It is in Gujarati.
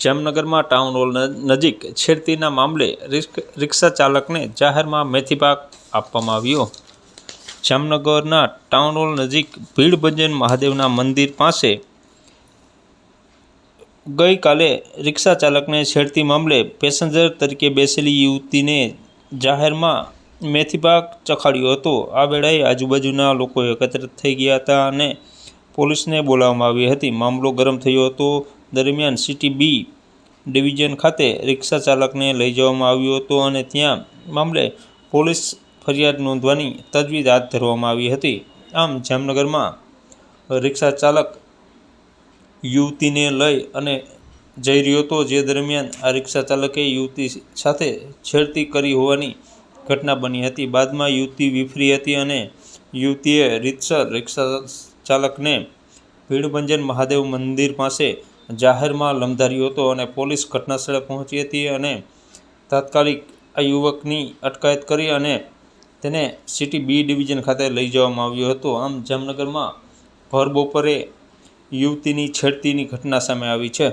જામનગરમાં ટાઉન હોલ નજીક છેડતીના મામલે રિક્ષા ચાલકને જાહેરમાં મેથી પાક આપવામાં આવ્યો. જામનગરના ટાઉન હોલ નજીક ભીડભંજન મહાદેવના મંદિર પાસે ગઈકાલે રિક્ષા ચાલકને છેડતી મામલે પેસેન્જર તરીકે બેસેલી યુવતીને જાહેરમાં મેથી પાક ચખાડ્યો હતો. આ વેળાએ આજુબાજુના લોકો એકત્રિત થઈ ગયા હતા અને પોલીસને બોલાવવામાં આવી હતી. મામલો ગરમ થયો હતો. દરમિયાન સિટી બી ડિવિઝન ખાતે રિક્ષા ચાલકને લઈ જવામાં આવ્યો હતો અને ત્યાં મામલે પોલીસ ફરિયાદ નોંધવાની તજવીજ હાથ ધરવામાં આવી હતી. આમ જામનગરમાં રિક્ષા ચાલક યુવતીને લઈ અને જઈ રહ્યો હતો, જે દરમિયાન આ રિક્ષા ચાલકે યુવતી સાથે છેડતી કરી હોવાની ઘટના બની હતી. બાદમાં યુવતી વિફરી હતી અને યુવતીએ રીતસર રિક્ષા ચાલકને ભીડભંજન મહાદેવ મંદિર પાસે જાહેરમાં લંમધાર્યો હતો અને પોલીસ ઘટનાસ્થળે પહોંચી હતી અને તાત્કાલિક આ યુવકની અટકાયત કરી અને તેને સિટી બી ડિવિઝન ખાતે લઈ જવામાં આવ્યો હતો. આમ જામનગરમાં ભર બપોરે યુવતીની છેડતીની ઘટના સામે આવી છે.